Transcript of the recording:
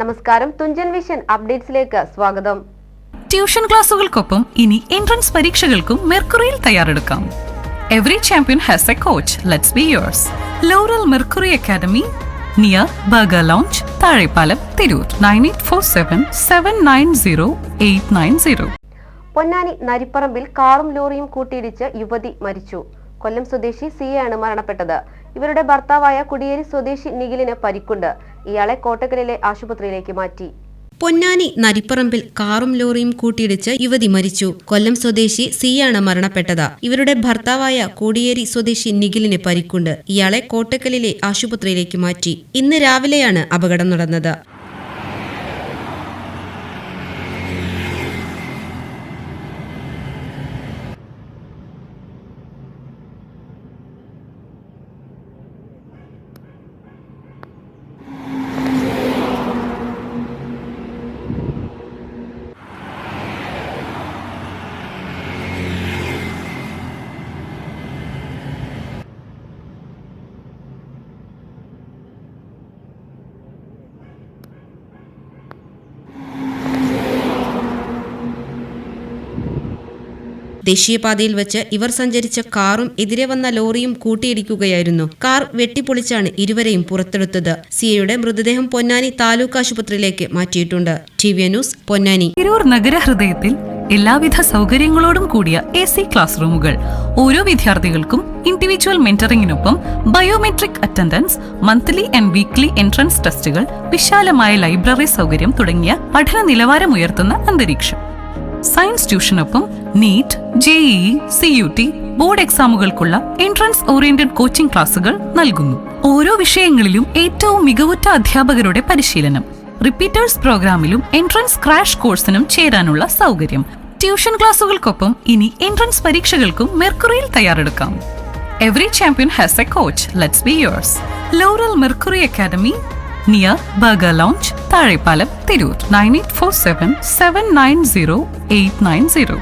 നമസ്കാരം. തുഞ്ചൻ വിഷൻ അപ്ഡേറ്റ്സിലേക്ക് സ്വാഗതം. ട്യൂഷൻ ക്ലാസുകൾക്കൊപ്പം ഇനി എൻട്രൻസ് പരീക്ഷകൾക്കും മെർക്കുറിയിൽ തയ്യാറെടുക്കാം. Every champion has a coach let's be yours Laurel Mercury Academy near Burger Lounge Thazhepalam Tirur nine eight four seven seven nine zero eight nine zero Ponnani നരിപ്പറമ്പിൽ കാറും ലോറിയും കൂട്ടിയിടിച്ച് യുവതി മരിച്ചു. കൊല്ലം സ്വദേശി സിയയാണ് മരണപ്പെട്ടത്. ഇവരുടെ ഭർത്താവായ കുടിയേരി സ്വദേശി നിഖിലിന് പരിക്കുണ്ട്. ഇയാളെ കോട്ടക്കലിലെ ആശുപത്രിയിലേക്ക് മാറ്റി. പൊന്നാനി നരിപ്പറമ്പിൽ കാറും ലോറിയും കൂട്ടിയിടിച്ച് യുവതി മരിച്ചു. കൊല്ലം സ്വദേശി സിയാണ് മരണപ്പെട്ടത്. ഇവരുടെ ഭർത്താവായ കോടിയേരി സ്വദേശി നിഖിലിന് പരിക്കുണ്ട്. ഇയാളെ കോട്ടക്കലിലെ ആശുപത്രിയിലേക്ക് മാറ്റി. ഇന്ന് രാവിലെയാണ് അപകടം നടന്നത്. ദേശീയപാതയിൽ വെച്ച് ഇവർ സഞ്ചരിച്ച കാറും എതിരെ വന്ന ലോറിയും കൂട്ടിയിടിക്കുകയായിരുന്നു. കാർ വെട്ടിപ്പൊളിച്ചാണ് ഇരുവരെയും പുറത്തെടുത്തത്. സിയയുടെ മൃതദേഹം പൊന്നാനി താലൂക്ക് ആശുപത്രിയിലേക്ക് മാറ്റിയിട്ടുണ്ട്. T V news Ponnani. Tirur നഗരഹൃദയത്തിൽ എല്ലാവിധ സൗകര്യങ്ങളോടും കൂടിയ എ സി ക്ലാസ് റൂമുകൾ. ഓരോ വിദ്യാർത്ഥികൾക്കും individual മെന്ററിംഗിനൊപ്പം biometric attendance monthly and weekly entrance ടെസ്റ്റുകൾ വിശാലമായ ലൈബ്രറി സൗകര്യം തുടങ്ങിയ പഠന നിലവാരം ഉയർത്തുന്ന അന്തരീക്ഷം. Science ട്യൂഷനൊപ്പം NEET JEE C U T board എക്സാമുകൾക്കുള്ള entrance oriented coaching ക്ലാസുകൾ നൽകുന്നു. ഓരോ വിഷയങ്ങളിലും ഏറ്റവും മികവുറ്റ അധ്യാപകരുടെ പരിശീലനം റിപ്പീറ്റേഴ്സ് പ്രോഗ്രാമിലും എൻട്രൻസ് ക്രാഷ് കോഴ്സിനും ചേരാനുള്ള സൗകര്യം. ട്യൂഷൻ ക്ലാസുകൾക്കൊപ്പം ഇനി എൻട്രൻസ് പരീക്ഷകൾക്കും മെർക്കുറിയിൽ തയ്യാറെടുക്കാം. Every champion has a coach let's be yours Laurel Mercury academy near burger lounge Thazhepalam Tirur nine eight four seven seven nine zero eight nine zero